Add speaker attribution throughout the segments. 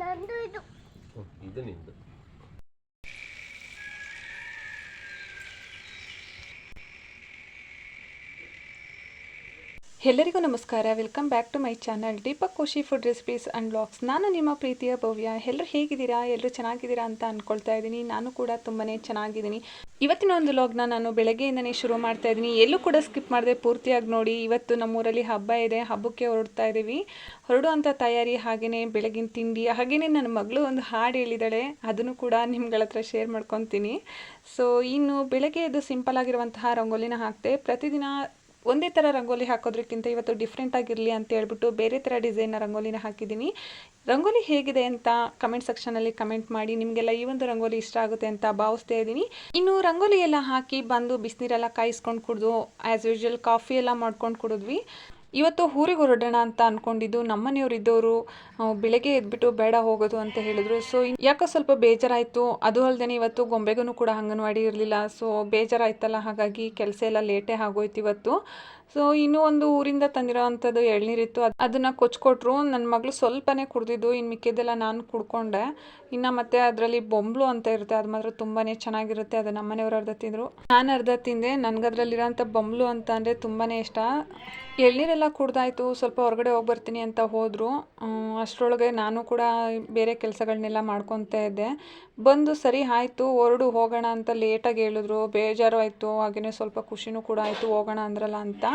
Speaker 1: ನಂದು ಇದು.
Speaker 2: ಇದು ನಿಂದು.
Speaker 3: ಎಲ್ಲರಿಗೂ ನಮಸ್ಕಾರ. Welcome back to my channel Deepak Khushi food recipes and blogs ನಾನು ನಿಮ್ಮ ಪ್ರೀತಿಯ ಭವ್ಯ. ಎಲ್ಲರೂ ಹೇಗಿದ್ದೀರಾ? ಎಲ್ಲರೂ ಚೆನ್ನಾಗಿದ್ದೀರಾ ಅಂತ ಅಂದ್ಕೊಳ್ತಾ ಇದ್ದೀನಿ. ನಾನು ಕೂಡ ತುಂಬಾ ಚೆನ್ನಾಗಿದ್ದೀನಿ. ಇವತ್ತಿನ ಒಂದು ಲಾಗ್ನ ನಾನು ಬೆಳಗ್ಗೆಯಿಂದನೇ ಶುರು ಮಾಡ್ತಾ ಇದ್ದೀನಿ. ಎಲ್ಲೂ ಕೂಡ ಸ್ಕಿಪ್ ಮಾಡದೆ ಪೂರ್ತಿಯಾಗಿ ನೋಡಿ. ಇವತ್ತು ನಮ್ಮೂರಲ್ಲಿ ಹಬ್ಬ ಇದೆ. ಹಬ್ಬಕ್ಕೆ ಹೊರಡ್ತಾ ಇದ್ದೀವಿ. ಹೊರಡುವಂಥ ತಯಾರಿ ಹಾಗೆಯೇ ಬೆಳಗಿನ ತಿಂಡಿ ಹಾಗೆಯೇ ನನ್ನ ಮಗಳು ಒಂದು ಹಾಡು ಹೇಳಿದಾಳೆ. ಅದನ್ನು ಕೂಡ ನಿಮ್ಗಳ ಹತ್ರ ಶೇರ್ ಮಾಡ್ಕೊತೀನಿ. ಸೊ ಇನ್ನು ಬೆಳಗ್ಗೆ ಎದ್ದು ಸಿಂಪಲ್ ಆಗಿರುವಂತಹ ರಂಗೋಲಿನ ಹಾಕ್ತೆ. ಪ್ರತಿದಿನ ಒಂದೇ ಥರ ರಂಗೋಲಿ ಹಾಕೋದ್ರಕ್ಕಿಂತ ಇವತ್ತು ಡಿಫ್ರೆಂಟ್ ಆಗಿರಲಿ ಅಂತ ಹೇಳ್ಬಿಟ್ಟು ಬೇರೆ ಥರ ಡಿಸೈನ್ನ ರಂಗೋಲಿನ ಹಾಕಿದ್ದೀನಿ. ರಂಗೋಲಿ ಹೇಗಿದೆ ಅಂತ ಕಮೆಂಟ್ ಸೆಕ್ಷನಲ್ಲಿ ಕಮೆಂಟ್ ಮಾಡಿ. ನಿಮಗೆಲ್ಲ ಈ ಒಂದು ರಂಗೋಲಿ ಇಷ್ಟ ಆಗುತ್ತೆ ಅಂತ ಭಾವಿಸ್ತಾ ಇದ್ದೀನಿ. ಇನ್ನು ರಂಗೋಲಿ ಎಲ್ಲ ಹಾಕಿ ಬಂದು ಬಿಸಿನೀರೆಲ್ಲ ಕಾಯಿಸ್ಕೊಂಡು ಕುಡಿದು ಆ್ಯಸ್ ಯೂಶ್ವಲ್ ಕಾಫಿ ಎಲ್ಲ ಮಾಡ್ಕೊಂಡು ಕುಡಿದ್ವಿ. ಇವತ್ತು ಊರಿಗೆ ಹೊರಡೋಣ ಅಂತ ಅಂದ್ಕೊಂಡಿದ್ದು ನಮ್ಮನೆಯವ್ರು ಇದ್ದವರು ಬೆಳಗ್ಗೆ ಎದ್ಬಿಟ್ಟು ಬೇಡ ಹೋಗೋದು ಅಂತ ಹೇಳಿದ್ರು. ಸೊ ಯಾಕೋ ಸ್ವಲ್ಪ ಬೇಜಾರಾಯಿತು. ಅದು ಅಲ್ಲದೆ ಇವತ್ತು ಗೊಂಬೆಗೂ ಕೂಡ ಅಂಗನವಾಡಿ ಇರಲಿಲ್ಲ. ಸೊ ಬೇಜಾರಾಯ್ತಲ್ಲ. ಹಾಗಾಗಿ ಕೆಲಸ ಎಲ್ಲ ಲೇಟೇ ಆಗೋಯ್ತು ಇವತ್ತು. ಸೊ ಇನ್ನೂ ಒಂದು ಊರಿಂದ ತಂದಿರೋ ಅಂಥದ್ದು ಎಳ್ನೀರಿತ್ತು ಅದು ಅದನ್ನು ಕೊಚ್ಕೊಟ್ರು. ನನ್ನ ಮಗಳು ಸ್ವಲ್ಪನೇ ಕುಡ್ದಿದ್ದು. ಇನ್ನು ಮಿಕ್ಕಿದ್ದೆಲ್ಲ ನಾನು ಕುಡ್ಕೊಂಡೆ. ಇನ್ನು ಮತ್ತೆ ಅದರಲ್ಲಿ ಬೊಂಬ್ಳು ಅಂತ ಇರುತ್ತೆ. ಅದು ಮಾತ್ರ ತುಂಬಾ ಚೆನ್ನಾಗಿರುತ್ತೆ. ಅದು ನಮ್ಮನೆಯವ್ರು ಅರ್ಧ ತಿಂದರು. ನಾನು ಅರ್ಧ ತಿಂದೆ. ನನಗದ್ರಲ್ಲಿರೋಂಥ ಬೊಂಬ್ಳು ಅಂತ ಅಂದರೆ ತುಂಬಾ ಇಷ್ಟ. ಎಳ್ನೀರೆಲ್ಲ ಕುಡ್ದಾಯ್ತು. ಸ್ವಲ್ಪ ಹೊರಗಡೆ ಹೋಗಿ ಬರ್ತೀನಿ ಅಂತ ಹೋದರು. ಅಷ್ಟರೊಳಗೆ ನಾನು ಕೂಡ ಬೇರೆ ಕೆಲಸಗಳನ್ನೆಲ್ಲ ಮಾಡ್ಕೊತಾ ಇದ್ದೆ. ಬಂದು ಸರಿ ಆಯಿತು. ಹೊರಡು ಹೋಗೋಣ ಅಂತ ಲೇಟಾಗಿ ಹೇಳಿದ್ರು. ಬೇಜಾರು ಆಯಿತು. ಹಾಗೆಯೇ ಸ್ವಲ್ಪ ಖುಷಿನೂ ಕೂಡ ಆಯಿತು. ಹೋಗೋಣ ಅಂದ್ರಲ್ಲ ಅಂತ.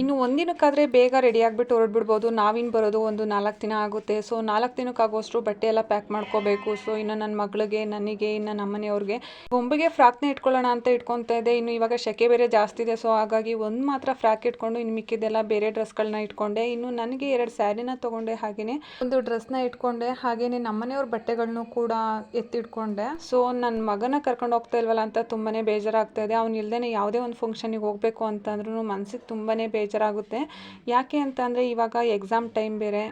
Speaker 3: ಇನ್ನು ಒಂದಿನಕ್ಕಾದರೆ ಬೇಗ ರೆಡಿ ಆಗಿಬಿಟ್ಟು ಹೊರಡ್ಬಿಡ್ಬೋದು. ನಾವಿನ್ನು ಬರೋದು ಒಂದು ನಾಲ್ಕು ದಿನ ಆಗುತ್ತೆ. ಸೊ ನಾಲ್ಕು ದಿನಕ್ಕಾಗೋಷ್ಟು ಬಟ್ಟೆ ಎಲ್ಲ ಪ್ಯಾಕ್ ಮಾಡ್ಕೋಬೇಕು. ಸೊ ಇನ್ನು ನನ್ನ ಮಗಳಿಗೆ, ನನಗೆ, ಇನ್ನು ನಮ್ಮನೆಯವ್ರಿಗೆ. ಗೊಂಬೆಗೆ ಫ್ರಾಕ್ನೇ ಇಟ್ಕೊಳ್ಳೋಣ ಅಂತ ಇಟ್ಕೊತಾ ಇದೆ ಇನ್ನು ಇವಾಗ ಶೆಕೆ ಬೇರೆ ಜಾಸ್ತಿ ಇದೆ. ಸೊ ಹಾಗಾಗಿ ಒಂದು ಮಾತ್ರ ಫ್ರಾಕ್ ಇಟ್ಕೊಂಡು ಇನ್ನು ಮಿಕ್ಕಿದ್ದೆಲ್ಲ ಬೇರೆ ಡ್ರೆಸ್ಗಳನ್ನ ಇಟ್ಕೊಂಡೆ. ಇನ್ನು ನನಗೆ ಎರಡು ಸ್ಯಾರಿನ ತೊಗೊಂಡೆ ಹಾಗೆಯೇ ಒಂದು ಡ್ರೆಸ್ನ ಇಟ್ಕೊಂಡೆ. ಹಾಗೆಯೇ ನಮ್ಮನೆಯವ್ರ ಬಟ್ಟೆಗಳನ್ನು ಕೂಡ ಎತ್ತಿಟ್ಕೊಂಡೆ. ಸೊ ನನ್ನ ಮಗನ ಕರ್ಕೊಂಡು ಹೋಗ್ತಾ ಇಲ್ವಲ್ಲ ಅಂತ ತುಂಬಾ ಬೇಜಾರಾಗ್ತಾ ಇದೆ. ಅವ್ನು ಯಾವುದೇ ಒಂದು ಫಂಕ್ಷನಿಗೆ ಹೋಗಬೇಕು ಅಂತಂದ್ರೂ ಮನಸ್ಸಿಗೆ ತುಂಬಾ ಬೇಜಾರಾಗುತ್ತೆ ಯಾಕೆ ಅಂತ ಅಂದರೆ ಇವಾಗ ಎಕ್ಸಾಮ್ ಟೈಮ್ ಬೇರೆ.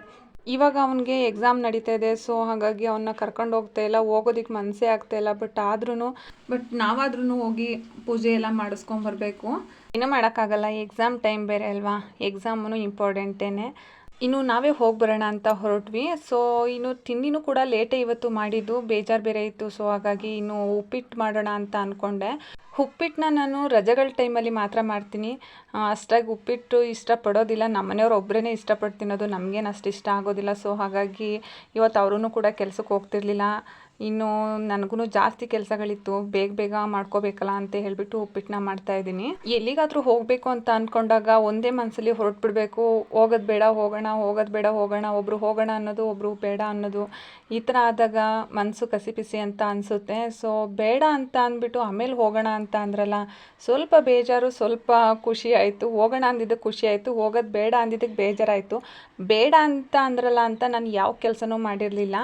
Speaker 3: ಇವಾಗ ಅವನಿಗೆ ಎಕ್ಸಾಮ್ ನಡೀತಾ ಇದೆ. ಸೊ ಹಾಗಾಗಿ ಅವನ್ನ ಕರ್ಕೊಂಡು ಹೋಗ್ತಾ ಇಲ್ಲ. ಹೋಗೋದಕ್ಕೆ ಮನಸ್ಸೇ ಆಗ್ತಾ ಇಲ್ಲ. ಬಟ್ ಆದ್ರೂ ಬಟ್ ನಾವಾದ್ರೂ ಹೋಗಿ ಪೂಜೆ ಎಲ್ಲ ಮಾಡಿಸ್ಕೊಂಬರ್ಬೇಕು ಏನೂ ಮಾಡೋಕ್ಕಾಗಲ್ಲ. ಎಕ್ಸಾಮ್ ಟೈಮ್ ಬೇರೆ ಅಲ್ವಾ? ಎಕ್ಸಾಮೂ ಇಂಪಾರ್ಟೆಂಟೇನೆ ಇನ್ನು ನಾವೇ ಹೋಗಿ ಬರೋಣ ಅಂತ ಹೊರಟ್ವಿ. ಸೊ ಇನ್ನು ತಿಂಡಿನೂ ಕೂಡ ಲೇಟೇ ಇವತ್ತು ಮಾಡಿದ್ದು. ಬೇಜಾರು ಬೇರೆ ಇತ್ತು. ಸೊ ಹಾಗಾಗಿ ಇನ್ನು ಉಪ್ಪಿಟ್ಟು ಮಾಡೋಣ ಅಂತ ಅಂದ್ಕೊಂಡೆ ಉಪ್ಪಿಟ್ಟನ್ನ ನಾನು ರಜೆಗಳ ಟೈಮಲ್ಲಿ ಮಾತ್ರ ಮಾಡ್ತೀನಿ. ಅಷ್ಟಾಗಿ ಉಪ್ಪಿಟ್ಟು ಇಷ್ಟಪಡೋದಿಲ್ಲ. ನಮ್ಮನೆಯವ್ರು ಒಬ್ಬರೇ ಇಷ್ಟಪಟ್ಟು ತಿನ್ನೋದು ನಮಗೇನು ಅಷ್ಟು ಇಷ್ಟ ಆಗೋದಿಲ್ಲ. ಸೊ ಹಾಗಾಗಿ ಇವತ್ತು ಅವರೂ ಕೂಡ ಕೆಲ್ಸಕ್ಕೆ ಹೋಗ್ತಿರ್ಲಿಲ್ಲ. ಇನ್ನು ನನಗೂ ಜಾಸ್ತಿ ಕೆಲಸಗಳಿತ್ತು, ಬೇಗ ಬೇಗ ಮಾಡ್ಕೋಬೇಕಲ್ಲ ಅಂತ ಹೇಳ್ಬಿಟ್ಟು ಉಪ್ಪಿಟ್ಟನ್ನ ಮಾಡ್ತಾ ಇದ್ದೀನಿ. ಎಲ್ಲಿಗಾದರೂ ಹೋಗಬೇಕು ಅಂತ ಅಂದ್ಕೊಂಡಾಗ ಒಂದೇ ಮನಸ್ಸಲ್ಲಿ ಹೊರಟ್ಬಿಡ್ಬೇಕು. ಹೋಗೋದು ಬೇಡ, ಹೋಗೋಣ, ಹೋಗೋದು ಬೇಡ, ಹೋಗೋಣ ಒಬ್ಬರು ಹೋಗೋಣ ಅನ್ನೋದು ಒಬ್ಬರು ಬೇಡ ಅನ್ನೋದು ಈ ಥರ ಆದಾಗ ಮನಸ್ಸು ಕಸಿಪಿಸಿ ಅಂತ ಅನಿಸುತ್ತೆ. ಸೊ ಬೇಡ ಅಂತ ಅಂದ್ಬಿಟ್ಟು ಆಮೇಲೆ ಹೋಗೋಣ ಅಂತ ಅಂದ್ರಲ್ಲ, ಸ್ವಲ್ಪ ಬೇಜಾರು, ಸ್ವಲ್ಪ ಖುಷಿ ಆಯಿತು. ಹೋಗೋಣ ಅಂದಿದ್ದಕ್ಕೆ ಖುಷಿ ಆಯಿತು, ಹೋಗೋದು ಬೇಡ ಅಂದಿದ್ದಕ್ಕೆ ಬೇಜಾರಾಯಿತು. ಬೇಡ ಅಂತ ಅಂದ್ರಲ್ಲ ಅಂತ ನಾನು ಯಾವ ಕೆಲಸನೂ ಮಾಡಿರಲಿಲ್ಲ.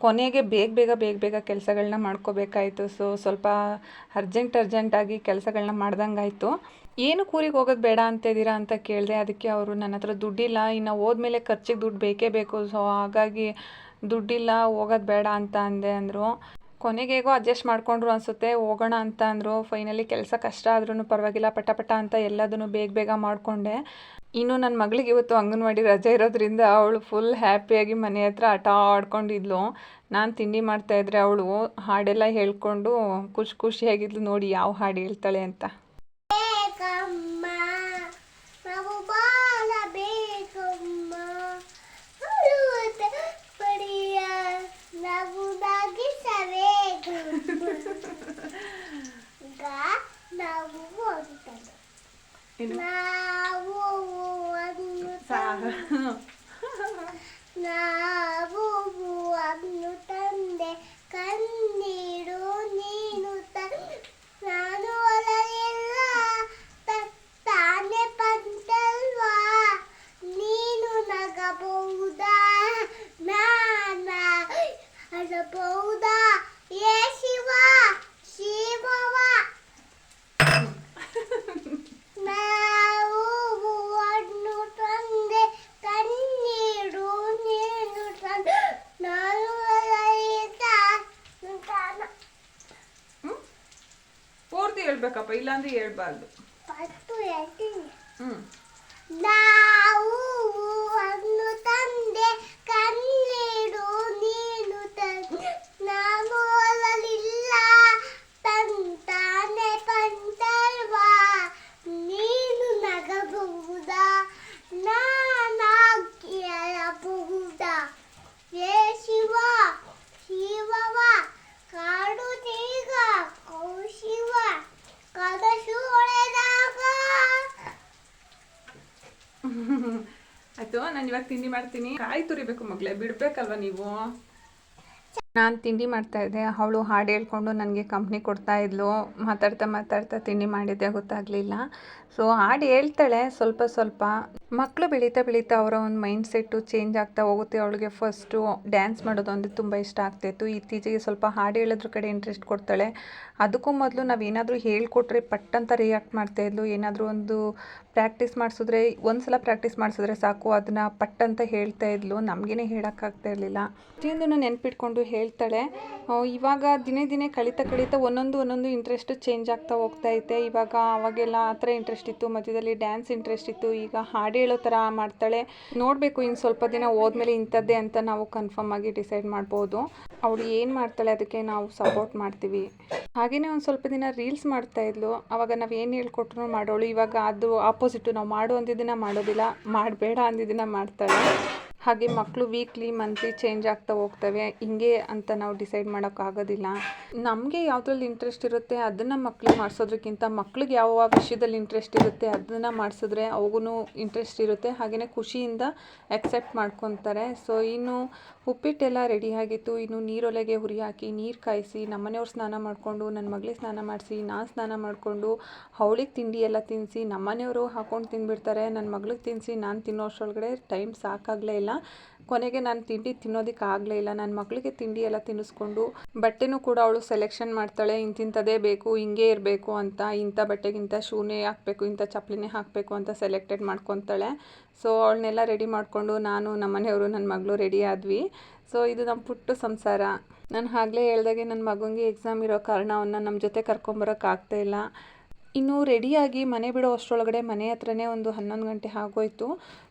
Speaker 3: ಕೊನೆಗೆ ಬೇಗ ಬೇಗ ಬೇಗ ಬೇಗ ಕೆಲಸಗಳನ್ನ ಮಾಡ್ಕೋಬೇಕಾಯಿತು. ಸೊ ಸ್ವಲ್ಪ ಅರ್ಜೆಂಟ್ ಅರ್ಜೆಂಟಾಗಿ ಕೆಲಸಗಳನ್ನ ಮಾಡ್ದಂಗಾಯಿತು. ಏನು ಕೂರಿಗೆ ಹೋಗೋದು ಬೇಡ ಅಂತ ಇದ್ದೀರಾ ಅಂತ ಕೇಳಿದೆ, ಅದಕ್ಕೆ ಅವರು ನನ್ನ ಹತ್ರ ದುಡ್ಡಿಲ್ಲ, ಇನ್ನು ಹೋದ್ಮೇಲೆ ಖರ್ಚಿಗೆ ದುಡ್ಡು ಬೇಕೇ ಬೇಕು. ಸೊ ಹಾಗಾಗಿ ದುಡ್ಡಿಲ್ಲ, ಹೋಗೋದು ಬೇಡ ಅಂತ ಅಂದೆ ಅಂದರು. ಕೊನೆಗೆ ಹೇಗೋ ಅಡ್ಜಸ್ಟ್ ಮಾಡಿಕೊಂಡ್ರು ಅನಿಸುತ್ತೆ. ಹೋಗೋಣ ಅಂತ ಅಂದರು. ಫೈನಲಿ ಕೆಲಸ ಕಷ್ಟ ಆದ್ರೂ ಪರವಾಗಿಲ್ಲ, ಪಟ ಪಟ ಅಂತ ಎಲ್ಲದನ್ನು ಬೇಗ ಬೇಗ ಮಾಡಿಕೊಂಡೆ. ಇನ್ನು ನನ್ನ ಮಗಳಿಗೆ ಇವತ್ತು ಅಂಗನವಾಡಿ ರಜೆ ಇರೋದ್ರಿಂದ ಅವಳು ಫುಲ್ ಹ್ಯಾಪಿಯಾಗಿ ಮನೆ ಹತ್ರ ಆಟ ಆಡ್ಕೊಂಡಿದ್ಲು. ನಾನು ತಿಂಡಿ ಮಾಡ್ತಾಯಿದ್ರೆ ಅವಳು ಹಾಡೆಲ್ಲ ಹೇಳ್ಕೊಂಡು ಖುಷಿ ಖುಷಿಯಾಗಿದ್ಲು, ನೋಡಿ, ಯಾವ ಹಾಡು ಹೇಳ್ತಾಳೆ ಅಂತ.
Speaker 1: ನಾನು ಒಲವಿಲ್ಲ ತಾನ
Speaker 3: ಪೂರ್ತಿ ಹೇಳ್ಬೇಕಪ್ಪ ಇಲ್ಲಾಂದ್ರೆ ಹೇಳ್ಬಾರ್ದು
Speaker 1: ಪಟ್ಟು
Speaker 3: ನಾನು ಇವಾಗ ತಿಂಡಿ ಮಾಡ್ತೀನಿ. ಕಾಯಿ ತುರಿಬೇಕು ಮಗಳೇ ಬಿಡ್ಬೇಕಲ್ವಾ ನೀವು? ನಾನು ತಿಂಡಿ ಮಾಡ್ತಾ ಇದ್ದೆ. ಅವಳು ಹಾಡು ಹೇಳ್ಕೊಂಡು ನನಗೆ ಕಂಪ್ನಿ ಕೊಡ್ತಾ ಇದ್ಲು. ಮಾತಾಡ್ತಾ ಮಾತಾಡ್ತಾ ತಿಂಡಿ ಮಾಡಿದ್ದೆ, ಗೊತ್ತಾಗಲಿಲ್ಲ. ಸೊ ಹಾಡು ಹೇಳ್ತಾಳೆ ಸ್ವಲ್ಪ ಸ್ವಲ್ಪ. ಮಕ್ಕಳು ಬೆಳೀತಾ ಬೆಳೀತಾ ಅವರ ಒಂದು ಮೈಂಡ್ ಸೆಟ್ಟು ಚೇಂಜ್ ಆಗ್ತಾ ಹೋಗುತ್ತೆ. ಅವಳಿಗೆ ಫಸ್ಟು ಡ್ಯಾನ್ಸ್ ಮಾಡೋದು ಅಂದರೆ ತುಂಬ ಇಷ್ಟ ಆಗ್ತಾಯಿತ್ತು ಇತ್ತೀಚೆಗೆ ಸ್ವಲ್ಪ ಹಾಡು ಹೇಳೋದ್ರ ಕಡೆ ಇಂಟ್ರೆಸ್ಟ್ ಕೊಡ್ತಾಳೆ. ಅದಕ್ಕೂ ಮೊದಲು ನಾವು ಏನಾದರೂ ಹೇಳ್ಕೊಟ್ರೆ ಪಟ್ ಅಂತ ರಿಯಾಕ್ಟ್ ಮಾಡ್ತಾಯಿದ್ಲು ಏನಾದರೂ ಒಂದು ಪ್ರಾಕ್ಟೀಸ್ ಮಾಡಿಸಿದ್ರೆ ಒಂದು ಸಲ ಪ್ರಾಕ್ಟೀಸ್ ಮಾಡಿಸಿದ್ರೆ ಸಾಕು. ಅದನ್ನು ಪಟ್ ಅಂತ ಹೇಳ್ತಾ ಇದ್ಲು. ನಮಗೇನೆ ಹೇಳೋಕ್ಕಾಗ್ತಾ ಇರಲಿಲ್ಲ. ಪ್ರತಿಯೊಂದನ್ನು ನೆನ್ಪಿಟ್ಕೊಂಡು ಹೇಳ್ತಾಳೆ ಇವಾಗ ದಿನೇ ದಿನೇ ಕಳೀತಾ ಕಳೀತಾ ಒಂದೊಂದು ಒಂದೊಂದು ಇಂಟ್ರೆಸ್ಟು ಚೇಂಜ್ ಆಗ್ತಾ ಹೋಗ್ತಾ ಐತೆ. ಇವಾಗ ಅವಾಗೆಲ್ಲ ಆ ಥರ ಇಂಟ್ರೆಸ್ಟ್ ಇತ್ತು, ಮಧ್ಯದಲ್ಲಿ ಡ್ಯಾನ್ಸ್ ಇಂಟ್ರೆಸ್ಟ್ ಇತ್ತು, ಈಗ ಹಾಡು ಹೇಳೋ ಥರ ಮಾಡ್ತಾಳೆ. ನೋಡಬೇಕು ಇನ್ನು ಸ್ವಲ್ಪ ದಿನ ಹೋದ್ಮೇಲೆ ಇಂಥದ್ದೇ ಅಂತ ನಾವು ಕನ್ಫರ್ಮ್ ಆಗಿ ಡಿಸೈಡ್ ಮಾಡ್ಬೋದು. ಅವಳು ಏನು ಮಾಡ್ತಾಳೆ ಅದಕ್ಕೆ ನಾವು ಸಪೋರ್ಟ್ ಮಾಡ್ತೀವಿ. ಹಾಗೆಯೇ ಒಂದು ಸ್ವಲ್ಪ ದಿನ ರೀಲ್ಸ್ ಮಾಡ್ತಾ ಇದ್ಲು. ಅವಾಗ ನಾವು ಏನು ಹೇಳ್ಕೊಟ್ರು ಮಾಡೋಳು. ಇವಾಗ ಅದು ಆಪೋಸಿಟು ನಾವು ಮಾಡು ಅಂದಿದ್ದನ್ನ ಮಾಡೋದಿಲ್ಲ, ಮಾಡಬೇಡ ಅಂದಿದ್ದನ್ನ ಮಾಡ್ತಾಳೆ. ಹಾಗೆ ಮಕ್ಕಳು ವೀಕ್ಲಿ ಮಂತ್ಲಿ ಚೇಂಜ್ ಆಗ್ತಾ ಹೋಗ್ತವೆ. ಹಿಂಗೆ ಅಂತ ನಾವು ಡಿಸೈಡ್ ಮಾಡೋಕ್ಕಾಗೋದಿಲ್ಲ ನಮಗೆ ಯಾವುದ್ರಲ್ಲಿ ಇಂಟ್ರೆಸ್ಟ್ ಇರುತ್ತೆ, ಅದನ್ನು ಮಕ್ಳಿಗೆ ಮಾಡಿಸೋದ್ರಕ್ಕಿಂತ ಮಕ್ಳಿಗೆ ಯಾವ ವಿಷಯದಲ್ಲಿ ಇಂಟ್ರೆಸ್ಟ್ ಇರುತ್ತೆ, ಅದನ್ನು ಮಾಡಿಸಿದ್ರೆ ಅವಗೂ ಇಂಟ್ರೆಸ್ಟ್ ಇರುತ್ತೆ. ಹಾಗೆಯೇ ಖುಷಿಯಿಂದ ಎಕ್ಸೆಪ್ಟ್ ಮಾಡ್ಕೊತಾರೆ. ಸೊ ಇನ್ನು ಉಪ್ಪಿಟ್ಟೆಲ್ಲ ರೆಡಿ ಆಗಿತ್ತು. ಇನ್ನು ನೀರೊಲೆಗೆ ಹುರಿ ಹಾಕಿ, ನೀರು ಕಾಯಿಸಿ, ನಮ್ಮನೆಯವ್ರು ಸ್ನಾನ ಮಾಡಿಕೊಂಡು ನನ್ನ ಮಗಳಿಗೆ ಸ್ನಾನ ಮಾಡಿಸಿ ನಾನು ಸ್ನಾನ ಮಾಡಿಕೊಂಡು, ಅವಳಿಗೆ ತಿಂಡಿ ಎಲ್ಲ ತಿನ್ನಿಸಿ ನಮ್ಮನೆಯವರು ಹಾಕೊಂಡು ತಿಂದ್ಬಿಡ್ತಾರೆ ನನ್ನ ಮಗಳಿಗೆ ತಿನ್ನಿಸಿ ನಾನು ತಿನ್ನೋ ಅಷ್ಟರೊಳಗಡೆ ಟೈಮ್ ಸಾಕಾಗಲೇ ಇಲ್ಲ. ಕೊನೆಗೆ ನಾನು ತಿಂಡಿ ತಿನ್ನೋದಕ್ಕೆ ಆಗಲೇ ಇಲ್ಲ. ನನ್ನ ಮಗಳಿಗೆ ತಿಂಡಿ ಎಲ್ಲ ತಿನ್ನಿಸ್ಕೊಂಡು ಬಟ್ಟೆನೂ ಕೂಡ ಅವಳು ಸೆಲೆಕ್ಷನ್ ಮಾಡ್ತಾಳೆ. ಇಂತಿಂಥದ್ದೇ ಬೇಕು, ಹಿಂಗೆ ಇರಬೇಕು ಅಂತ ಇಂಥ ಬಟ್ಟೆಗಿಂತ ಶೂನೇ ಹಾಕಬೇಕು, ಇಂಥ ಚಪ್ಪಲಿನೇ ಹಾಕಬೇಕು ಅಂತ ಸೆಲೆಕ್ಟೆಡ್ ಮಾಡ್ಕೊತಾಳೆ. ಸೊ ಅವಳನ್ನೆಲ್ಲ ರೆಡಿ ಮಾಡಿಕೊಂಡು ನಾನು ನಮ್ಮ ಮನೆಯವರು, ನನ್ನ ಮಗಳು ರೆಡಿ ಆದ್ವಿ. ಸೊ ಇದು ನಮ್ಮ ಪುಟ್ಟ ಸಂಸಾರ. ನಾನು ಆಗಲೇ ಹೇಳ್ದಾಗೆ ನನ್ನ ಮಗನಿಗೆ ಎಕ್ಸಾಮ್ ಇರೋ ಕಾರಣ ಅವನ್ನ ನಮ್ಮ ಜೊತೆ ಕರ್ಕೊಂಬರೋಕ್ಕಾಗ್ತಾ ಇಲ್ಲ. ಇನ್ನು ರೆಡಿಯಾಗಿ ಮನೆ ಬಿಡೋ ಅಷ್ಟರೊಳಗಡೆ ಮನೆ ಹತ್ರನೇ ಒಂದು ಹನ್ನೊಂದು ಗಂಟೆ ಆಗೋಯ್ತು.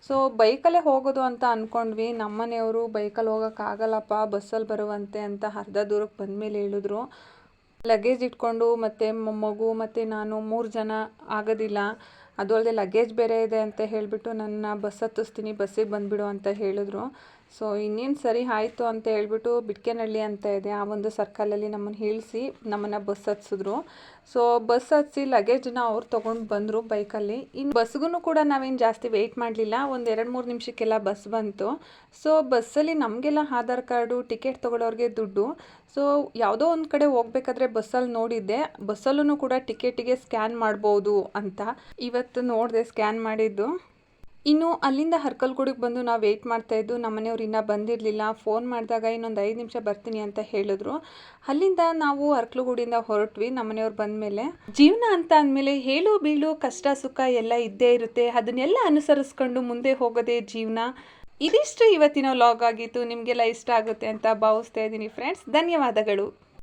Speaker 3: ಸೊ ಬೈಕಲ್ಲೇ ಹೋಗೋದು ಅಂತ ಅಂದ್ಕೊಂಡ್ವಿ ನಮ್ಮನೆಯವರು ಬೈಕಲ್ಲಿ ಹೋಗೋಕ್ಕಾಗಲ್ಲಪ್ಪ ಬಸ್ಸಲ್ಲಿ ಬರುವಂತೆ ಅಂತ ಅರ್ಧ ದೂರಕ್ಕೆ ಬಂದಮೇಲೆ ಹೇಳಿದ್ರು. ಲಗೇಜ್ ಇಟ್ಕೊಂಡು ಮತ್ತು ಮಗು ಮತ್ತು ನಾನು ಮೂರು ಜನ ಆಗೋದಿಲ್ಲ. ಅದು ಅಲ್ಲದೆ ಲಗೇಜ್ ಬೇರೆ ಇದೆ ಅಂತ ಹೇಳಿಬಿಟ್ಟು ನನ್ನ ಬಸ್ ಹತ್ತಿಸ್ತೀನಿ, ಬಸ್ಸಿಗೆ ಬಂದುಬಿಡು ಅಂತ ಹೇಳಿದ್ರು. ಸೊ ಇನ್ನೇನು ಸರಿ ಆಯಿತು ಅಂತ ಹೇಳ್ಬಿಟ್ಟು ಬಿಟ್ಕೆನಹಳ್ಳಿ ಅಂತ ಇದೆ. ಆ ಒಂದು ಸರ್ಕಲಲ್ಲಿ ನಮ್ಮನ್ನು ಇಳಿಸಿ ನಮ್ಮನ್ನು ಬಸ್ ಹತ್ಸಿದ್ರು. ಸೊ ಬಸ್ ಹತ್ಸಿ ಲಗೇಜನ್ನ ಅವ್ರು ತೊಗೊಂಡು ಬಂದರು ಬೈಕಲ್ಲಿ ಇನ್ನು ಬಸ್ಗೂ ಕೂಡ ನಾವೇನು ಜಾಸ್ತಿ ವೆಯ್ಟ್ ಮಾಡಲಿಲ್ಲ. ಒಂದು ಎರಡು ಮೂರು ನಿಮಿಷಕ್ಕೆಲ್ಲ ಬಸ್ ಬಂತು. ಸೊ ಬಸ್ಸಲ್ಲಿ ನಮಗೆಲ್ಲ ಆಧಾರ್ ಕಾರ್ಡು ಟಿಕೆಟ್ ತೊಗೊಳೋರಿಗೆ ದುಡ್ಡು. ಸೊ ಯಾವುದೋ ಒಂದು ಕಡೆ ಹೋಗ್ಬೇಕಾದ್ರೆ ಬಸ್ಸಲ್ಲಿ ನೋಡಿದ್ದೆ. ಬಸ್ಸಲ್ಲೂ ಕೂಡ ಟಿಕೆಟಿಗೆ ಸ್ಕ್ಯಾನ್ ಮಾಡ್ಬೋದು ಅಂತ. ಇವತ್ತು ನೋಡಿದೆ ಸ್ಕ್ಯಾನ್ ಮಾಡಿದ್ದು. ಇನ್ನು ಅಲ್ಲಿಂದ ಹರ್ಕಲ್ಗುಡಿಗೆ ಬಂದು ನಾವು ವೆಯ್ಟ್ ನಮ್ಮ ಮನೆಯವ್ರು ಇನ್ನೂ ಬಂದಿರಲಿಲ್ಲ. ಫೋನ್ ಮಾಡಿದಾಗ ಇನ್ನೊಂದು ಐದು ನಿಮಿಷ ಬರ್ತೀನಿ ಅಂತ ಹೇಳಿದ್ರು. ಅಲ್ಲಿಂದ ನಾವು ಹರ್ಕಲ್ಗುಡಿಯಿಂದ ಹೊರಟ್ವಿ ನಮ್ಮ ಮನೆಯವ್ರು ಬಂದಮೇಲೆ. ಜೀವನ ಅಂತ ಅಂದಮೇಲೆ ಹೇಳು ಬೀಳು, ಕಷ್ಟ ಸುಖ ಎಲ್ಲ ಇದ್ದೇ ಇರುತ್ತೆ. ಅದನ್ನೆಲ್ಲ ಅನುಸರಿಸ್ಕೊಂಡು ಮುಂದೆ ಹೋಗೋದೇ ಜೀವನ. ಇದಿಷ್ಟು ಇವತ್ತಿನ ಲಾಗ್ ಆಗಿತ್ತು. ನಿಮಗೆಲ್ಲ ಇಷ್ಟ ಆಗುತ್ತೆ ಅಂತ ಭಾವಿಸ್ತಾ ಇದ್ದೀನಿ ಫ್ರೆಂಡ್ಸ್ ಧನ್ಯವಾದಗಳು.